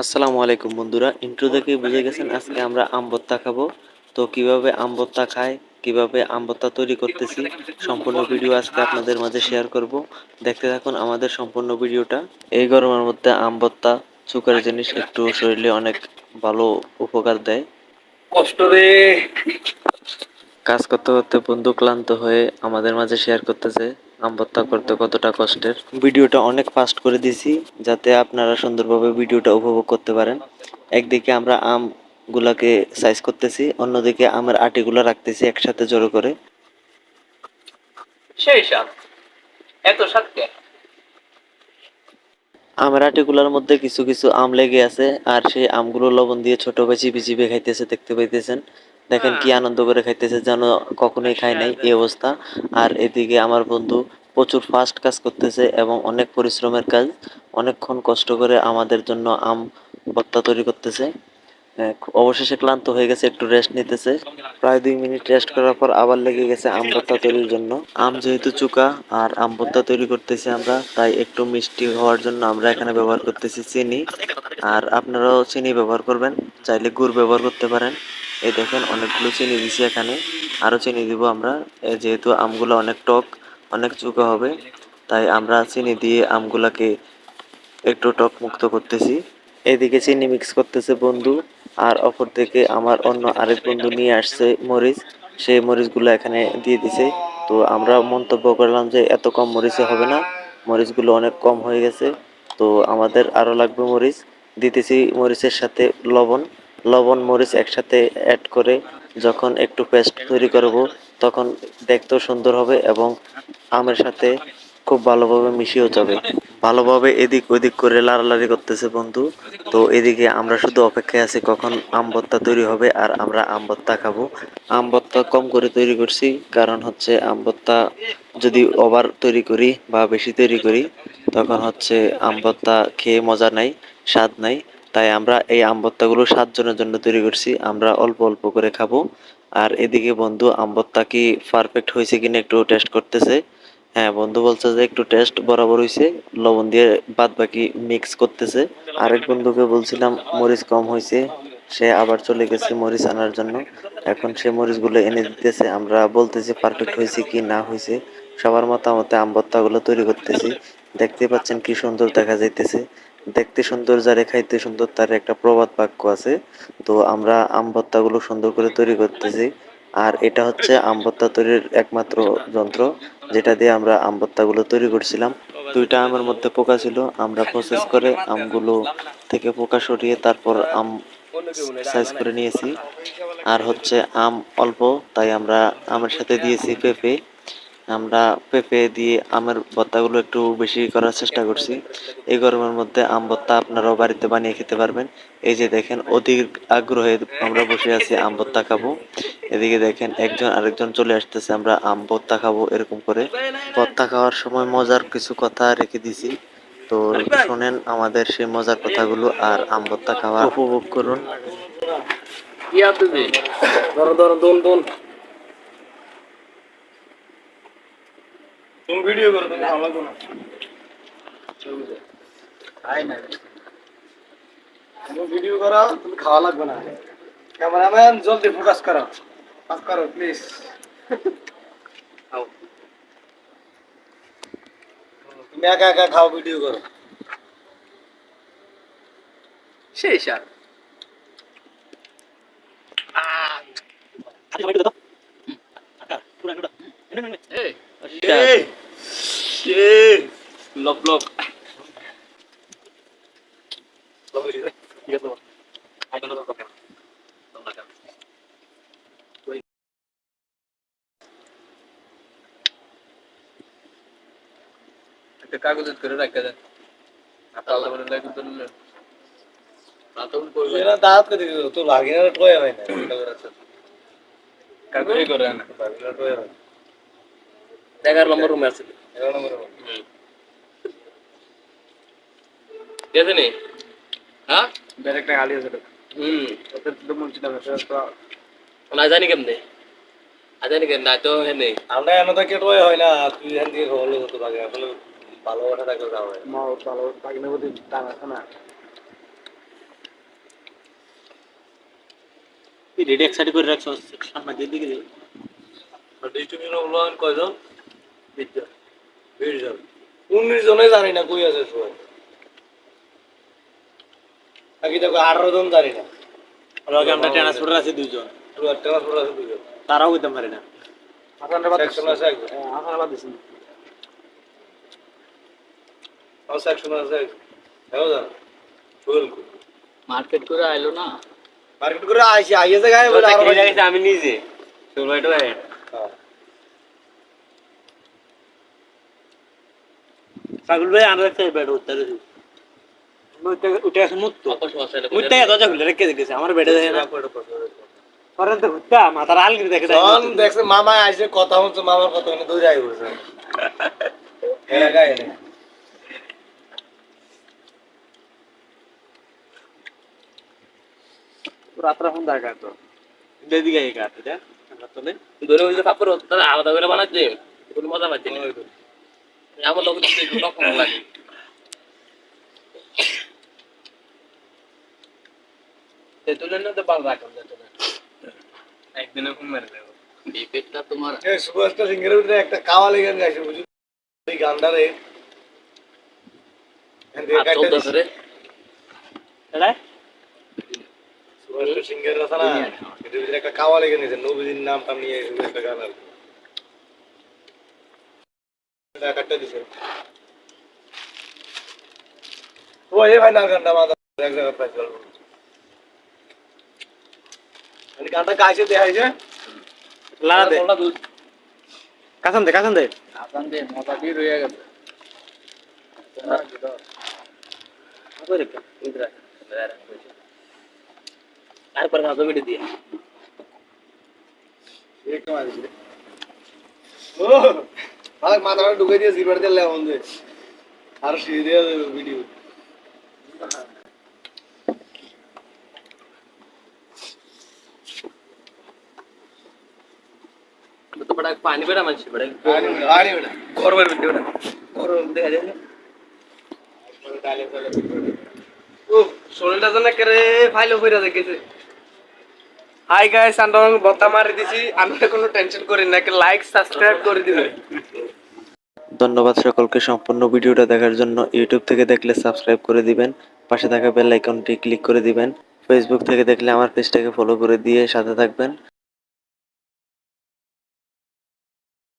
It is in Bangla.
আসসালামু আলাইকুম বন্ধুরা। ইন্ট্রো দেখে বুঝে গেছেন আজকে আমরা আম ভর্তা খাব। তো কীভাবে আম ভর্তা খায়, কীভাবে আম ভর্তা তৈরি করতেছি, সম্পূর্ণ ভিডিও আজকে আপনাদের মাঝে শেয়ার করব। দেখতে থাকুন আমাদের সম্পূর্ণ ভিডিওটা। এই গরমের মধ্যে আম সুগারের জিনিস একটু শরীরে অনেক ভালো উপকার দেয়। কষ্ট রে। কাজ করতে করতে বন্ধু ক্লান্ত হয়ে আমাদের মাঝে শেয়ার করতেছে আম ভর্তা করতে কতটা কষ্টের। ভিডিওটা অনেক ফাস্ট করে দিছি যাতে আপনারা সুন্দরভাবে ভিডিওটা উপভোগ করতে পারেন। একদিকে আমরা আম গুলাকে সাইজ করতেছি অন্যদিকে আমের আটিগুলো রাখতেছি একসাথে জড়ো করে। সেই সাপ। এত সাতকে আমের আটিগুলোর মধ্যে কিছু কিছু আম লেগে আছে আর সেই আমগুলো লবণ দিয়ে ছোট চিপি চিপে খাইতেছে দেখতে পাইতেছেন? দেখেন কি আনন্দ করে খাইতেছে যেন কখনোই খাই নাই এই অবস্থা। আর এদিকে আমার বন্ধু প্রচুর ফাস্ট কাজ করতেছে এবং অনেক পরিশ্রমের কাজ অনেকক্ষণ কষ্ট করে আমাদের জন্য আম ভর্তা তৈরি করতেছে। অবশেষে ক্লান্ত হয়ে গেছে, একটু রেস্ট নিতেছে। প্রায় দুই মিনিট রেস্ট করার পর আবার লেগে গেছে আম ভর্তা তৈরির জন্য। আম যেহেতু চুকা আর আম ভর্তা তৈরি করতেছি আমরা, তাই একটু মিষ্টি হওয়ার জন্য আমরা এখানে ব্যবহার করতেছি চিনি। আর আপনারাও চিনি ব্যবহার করবেন, চাইলে গুড় ব্যবহার করতে পারেন। এই দেখেন, অনেকগুলো চিনি দিছি এখানে। আরও চিনি দিব আমরা। যেহেতু আমগুলো অনেক টক, অনেক চুকা হবে, তাই আমরা চিনি দিয়ে আমগুলাকে একটু টক মুক্ত করতেছি। এদিকে চিনি মিক্স করতেছে বন্ধু। আর অপর দিকে আমার অন্য আরেক বন্ধু নিয়ে আসছে মরিচ। সেই মরিচগুলো এখানে দিয়ে দিছে। তো আমরা মন্তব্য করলাম যে, এত কম মরিচে হবে না। মরিচগুলো অনেক কম হয়ে গেছে। তো আমাদের আরও লাগবে মরিচ। দিতেছি মরিচের সাথে লবণ। লবণ, মরিচ একসাথে অ্যাড করে যখন একটু পেস্ট তৈরি করব, তখন দেখতেও সুন্দর হবে এবং আমের সাথে খুব ভালোভাবে মিশিয়েও যাবে। ভালোভাবে এদিক ওদিক করে লাড়ালাড়ি করতেছে বন্ধু। তো এদিকে আমরা শুধু অপেক্ষায় আছি কখন আম ভর্তা তৈরি হবে আর আমরা আম ভর্তা খাব। আম ভর্তা কম করে তৈরি করছি, কারণ হচ্ছে আম ভর্তা যদি ওভার তৈরি করি বা বেশি তৈরি করি, তখন হচ্ছে আম ভর্তা খেয়ে মজা নাই, স্বাদ নাই। তাই আমরা এই আম ভর্তাগুলো সাতজনের জন্য তৈরি করছি, আমরা অল্প অল্প করে খাব। আর এদিকে বন্ধু, আম ভর্তা কি পারফেক্ট হয়েছে কিনা একটু টেস্ট করতেছে। হ্যাঁ বন্ধু বলছে যে একটু টেস্ট বরাবর হয়েছে লবণ দিয়ে বাদ বাকি মিক্স করতেছে। আরেক বন্ধুকে বলছিলাম, মরিচ কম হয়েছে সে আবার চলে গেছে মরিচ আনার জন্য। এখন সে মরিচগুলো এনে দিতেছে, আমরা বলতেছি পারফেক্ট হয়েছে কি না হয়েছে সবার মতামতে আম ভর্তাগুলো তৈরি করতেছি। দেখতে পাচ্ছেন কি সুন্দর দেখা যাইতেছে। দেখতে সুন্দর, যারে খাইতে সুন্দর, তার একটা প্রবাদ বাক্য আছে। তো আমরা আম ভর্তাগুলো সুন্দর করে তৈরি করতেছি। আর এটা হচ্ছে আমবত্তা তৈরির একমাত্র যন্ত্র, যেটা দিয়ে আমরা আমবত্তা গুলো তৈরি করছিলাম। দুইটা আমের মধ্যে পোকা ছিল, আমরা প্রসেস করে আমগুলো থেকে পোকা সরিয়ে তারপর আম সাইজ করে নিয়েছি। আর হচ্ছে আম অল্প, তাই আমরা আমের সাথে দিয়েছি পেঁপে। আমরা পেঁপে দিয়ে আমের ভর্তাগুলো একটু বেশি করার চেষ্টা করছি। এই গরমের মধ্যে আম ভর্তা আপনারাও বাড়িতে বানিয়ে খেতে পারবেন। এই যে দেখেন অধীর আগ্রহে আমরা বসে আছি আম ভর্তা খাব। এদিকে দেখেন একজন আরেকজন চলে আসতেছে আমরা আম ভর্তা খাব এরকম করে। ভর্তা খাওয়ার সময় মজার কিছু কথা রেখে দিছি। তো শোনেন আমাদের সেই মজার কথাগুলো আর আম ভর্তা খাওয়া উপভোগ করুন। কি আপনি ধরো ধরো দোন দোন তুমি ভিডিও করো তুমি ভালো লাগবে না। তুমি ভিডিও করো তুমি খাওয়া লাগবে না। ক্যামেরাম্যান জলদি ফোকাস করো। ফোকাস করো প্লিজ তুমি একা একা খাও ভিডিও করো। সেই সাপ এই। লপ লপ একটা কাগজ করে রাখা যায় আলাদা করে লাগে তো এরা দাঁত করে দিও তো লাগে না টয় হয় না। কাগজে করে না। টয় নম্বর রুমে আছে। নি হ্যাঁ? ব্যারেকটা খালি আছে হুম। এটা তো মুন্সি না এটা না জানি কেমনে? আজানি কেন না তো হে আমরা এমন তো কেটে হয় না তুই এখান থেকে হলে হতো থাকে আসলে থাকলে ভালো বাগিনা প্রতি টান আছে না। রেডি এক করে রাখছো সামনে দিয়ে দিকে আর ডিস্ট্রিবিউশন হলো কয়জন? বিশ জন উনিশ জনে জানি না কই আছে সবাই। বাকি দেখো আঠারো জন জানি না। আমরা ট্রান্সপোর্টার আছে দুইজন। আছে দুজন তারাও হইতে পারে না। সেকশন আছে একজন। হ্যাঁ দিছেন সেকশন আছে হ্যাঁ জানো সোহেল কই। মার্কেট করে আইলো না? মার্কেট করে আইসি আইয়েছে গায়ে বলে আরও বেশি। আমি নিজে। হ্যাঁ। সাগুল ভাই আমরা একটা বেড উত্তরে উঠে আছে মুক্ত অত সমস্যা নেই মুত্তে দরজা খুলে রেখে দিয়েছে আমার বেডে দেখে না। রাখো এটা পছন্দ করে। করেন তো ঘুরতা মাথার আলগিরি দেখে যখন দেখছে মামা আইসে কথা হচ্ছে মামার কথা দৌড়ে আই বলছে এরা গায়ে রাত্রা ফোন দেখা তো। বেদিকে এই কাট এটা আমরা তো ধরে ওই যে তারা আলাদা করে বানাচ্ছে। কোনো মজা পাচ্ছে না। আমার লোক রকম লাগে তেতুলের না তো বাল রাখলাম তেতুলের একদিনে ঘুম মেরে দেবো এই পেটটা তোমার এই সুভাষটা সিংহের ভিতরে একটা কাওয়ালি গান গাইছে বুঝলি এই গানটারে এটা সুভাষটা আছে না এটার ভিতরে একটা কাওয়ালি গান গাইছে নবীজির নামটা নিয়ে একটা গান আর কি। এটা কাটতে দিছে ও এই ভাই না গানটা মাথা এক জায়গায় পাইছে অল্প। মানে গানটা গাইছে দেখাইছে লাগা দে তোমরা দুধ কাছান দে কাছান দে আসান দে মাথা দিয়ে রয়ে গেছে তারপরে মাথা বেড়ে দিয়ে ও আমার মাথাটা ঢুকে দিয়ে জিরবার দিয়ে লেমন দে আর সিরিয়াস ভিডিও শরীরটা যেন ফাইল হইরা দেখেছে হাই গাইস আমরা বত্তা মারি দিছি। আমি কোনো টেনশন করি না লাইক সাবস্ক্রাইব করে দিবেন। ধন্যবাদ সকলকে সম্পূর্ণ ভিডিওটা দেখার জন্য। ইউটিউব থেকে দেখলে সাবস্ক্রাইব করে দিবেন, পাশে থাকা বেল আইকনটি ক্লিক করে দিবেন। ফেসবুক থেকে দেখলে আমার পেজটাকে ফলো করে দিয়ে সাথে থাকবেন।